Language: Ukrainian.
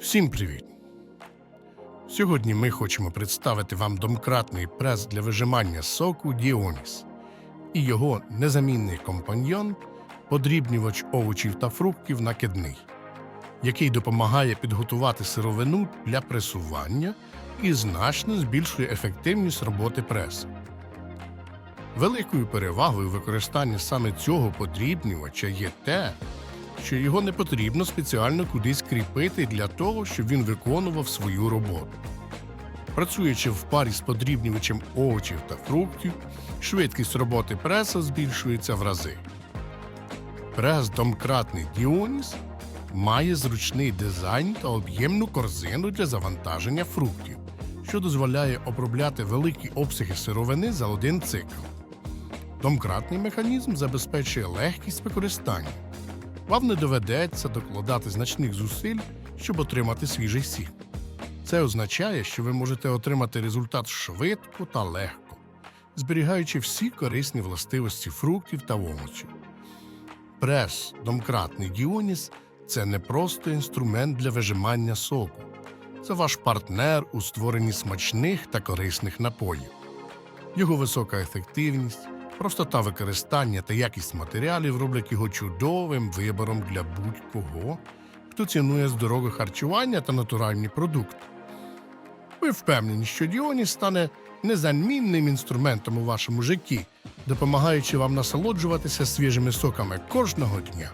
Всім привіт! Сьогодні ми хочемо представити вам домкратний прес для вижимання соку Діоніс і його незамінний компаньйон подрібнювач овочів та фруктів накидний, який допомагає підготувати сировину для пресування і значно збільшує ефективність роботи пресу. Великою перевагою використання саме цього подрібнювача є те, що його не потрібно спеціально кудись кріпити для того, щоб він виконував свою роботу. Працюючи в парі з подрібнювачем овочів та фруктів, швидкість роботи преса збільшується в рази. Прес домкратний Діоніс має зручний дизайн та об'ємну корзину для завантаження фруктів, що дозволяє обробляти великі обсяги сировини за один цикл. Домкратний механізм забезпечує легкість використання. Вам не доведеться докладати значних зусиль, щоб отримати свіжий сік. Це означає, що ви можете отримати результат швидко та легко, зберігаючи всі корисні властивості фруктів та овочів. Прес домкратний Діоніс це не просто інструмент для вижимання соку, це ваш партнер у створенні смачних та корисних напоїв. Його висока ефективність, простота використання та якість матеріалів роблять його чудовим вибором для будь-кого, хто цінує здорове харчування та натуральні продукти. Ви впевнені, що Діоніс стане незамінним інструментом у вашому житті, допомагаючи вам насолоджуватися свіжими соками кожного дня.